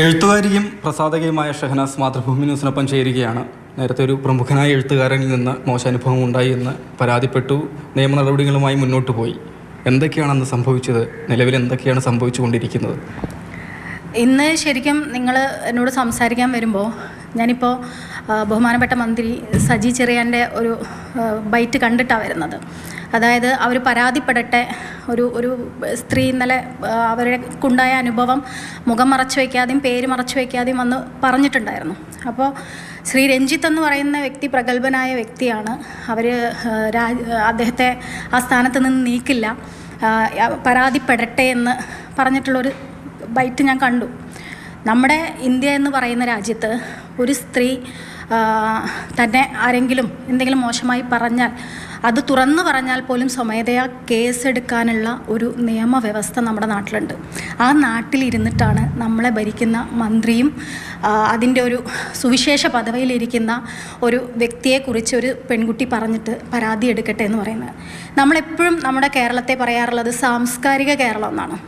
എഴുത്തുകാരിയും പ്രസാധകയുമായ ഷഹനാസ് മാതൃഭൂമി ന്യൂസിനൊപ്പം ചേരുകയാണ്. നേരത്തെ ഒരു പ്രമുഖനായ എഴുത്തുകാരനിൽ നിന്ന് മോശാനുഭവം ഉണ്ടായി എന്ന് പരാതിപ്പെട്ടു. നിയമ നടപടികളുമായി മുന്നോട്ട് പോയി. എന്തൊക്കെയാണ് അന്ന് സംഭവിച്ചത്? നിലവിൽ എന്തൊക്കെയാണ് സംഭവിച്ചുകൊണ്ടിരിക്കുന്നത്? ഇന്ന് ശരിക്കും നിങ്ങൾ എന്നോട് സംസാരിക്കാൻ വരുമ്പോൾ ഞാനിപ്പോൾ ബഹുമാനപ്പെട്ട മന്ത്രി സജി ചെറിയാന്റെ ഒരു ബൈറ്റ് കണ്ടിട്ടാണ് വരുന്നത്. അതായത് അവർ പരാതിപ്പെടട്ടെ ഒരു ഒരു സ്ത്രീ ഇന്നലെ അവർക്കുണ്ടായ അനുഭവം മുഖം മറച്ചു വയ്ക്കാതെയും പേര് മറച്ചു വയ്ക്കാതെയും വന്ന് പറഞ്ഞിട്ടുണ്ടായിരുന്നു. അപ്പോൾ ശ്രീ രഞ്ജിത്ത് എന്ന് പറയുന്ന വ്യക്തി പ്രഗത്ഭനായ വ്യക്തിയാണ്. അവർ അദ്ദേഹത്തെ ആ സ്ഥാനത്ത് നിന്ന് നീക്കില്ല. പരാതിപ്പെടട്ടെ എന്ന് പറഞ്ഞിട്ടുള്ളൊരു ബൈറ്റ് ഞാൻ കണ്ടു. നമ്മുടെ ഇന്ത്യ എന്ന് പറയുന്ന രാജ്യത്ത് ഒരു സ്ത്രീ തന്നെ ആരെങ്കിലും എന്തെങ്കിലും മോശമായി പറഞ്ഞാൽ അത് തുറന്നു പറഞ്ഞാൽ പോലും സ്വമേധയാ കേസെടുക്കാനുള്ള ഒരു നിയമവ്യവസ്ഥ നമ്മുടെ നാട്ടിലുണ്ട്. ആ നാട്ടിലിരുന്നിട്ടാണ് നമ്മളെ ഭരിക്കുന്ന മന്ത്രിയും അതിന്റെ ഒരു സുവിശേഷ പദവിയിലിരിക്കുന്ന ഒരു വ്യക്തിയെക്കുറിച്ച് ഒരു പെൺകുട്ടി പറഞ്ഞിട്ട് പരാതി എടുക്കട്ടെ എന്ന് പറയുന്നത്. നമ്മളെപ്പോഴും നമ്മുടെ കേരളത്തെ പറയാറുള്ളത് സാംസ്കാരിക കേരളം എന്നാണ്.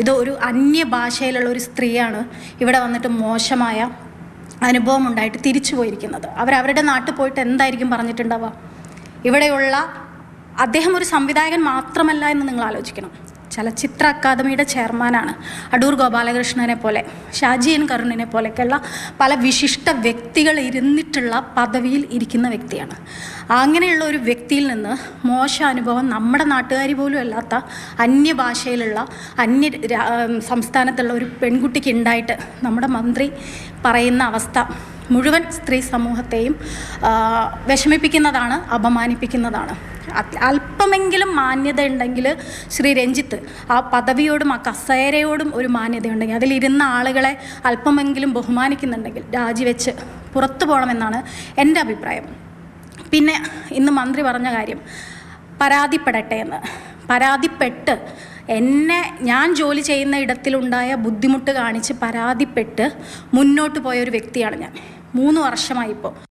ഇത് ഒരു അന്യഭാഷയിലുള്ള ഒരു സ്ത്രീയാണ്. ഇവിടെ വന്നിട്ട് മോശമായ അനുഭവം ഉണ്ടായിട്ട് തിരിച്ചു പോയിരിക്കുന്നത്. അവരവരുടെ നാട്ടിൽ പോയിട്ട് എന്തായിരിക്കും പറഞ്ഞിട്ടുണ്ടാവുക? ഇവിടെയുള്ള അദ്ദേഹം ഒരു സംവിധായകൻ മാത്രമല്ല എന്ന് നിങ്ങൾ ആലോചിക്കണം. ചലച്ചിത്ര അക്കാദമിയുടെ ചെയർമാനാണ് അടൂർ ഗോപാലകൃഷ്ണനെ പോലെ ഷാജി എൻ കരുണിനെ പോലെയൊക്കെയുള്ള പല വിശിഷ്ട വ്യക്തികൾ ഇരുന്നിട്ടുള്ള പദവിയിൽ ഇരിക്കുന്ന വ്യക്തിയാണ്. അങ്ങനെയുള്ള ഒരു വ്യക്തിയിൽ നിന്ന് മോശം അനുഭവം നമ്മുടെ നാട്ടുകാരി പോലും അല്ലാത്ത അന്യഭാഷയിലുള്ള അന്യ സംസ്ഥാനത്തുള്ള ഒരു പെൺകുട്ടിക്ക് ഉണ്ടായിട്ട് നമ്മുടെ മന്ത്രി പറയുന്ന അവസ്ഥ മുഴുവൻ സ്ത്രീ സമൂഹത്തെയും വിഷമിപ്പിക്കുന്നതാണ് അപമാനിപ്പിക്കുന്നതാണ്. അല്പമെങ്കിലും മാന്യത ഉണ്ടെങ്കിൽ ശ്രീ രഞ്ജിത്ത് ആ പദവിയോടും ആ കസേരയോടും ഒരു മാന്യത ഉണ്ടെങ്കിൽ അതിലിരുന്ന ആളുകളെ അല്പമെങ്കിലും ബഹുമാനിക്കുന്നുണ്ടെങ്കിൽ രാജിവെച്ച് പുറത്തു പോകണമെന്നാണ് എന്റെ അഭിപ്രായം. പിന്നെ ഇന്ന് മന്ത്രി പറഞ്ഞ കാര്യം പരാതിപ്പെടട്ടെ എന്ന്. പരാതിപ്പെട്ട് എന്നെ ഞാൻ ജോലി ചെയ്യുന്ന ഇടത്തിലുണ്ടായ ബുദ്ധിമുട്ട് കാണിച്ച് പരാതിപ്പെട്ട് മുന്നോട്ട് പോയ ഒരു വ്യക്തിയാണ് ഞാൻ. മൂന്ന് വർഷമായി ഇപ്പോൾ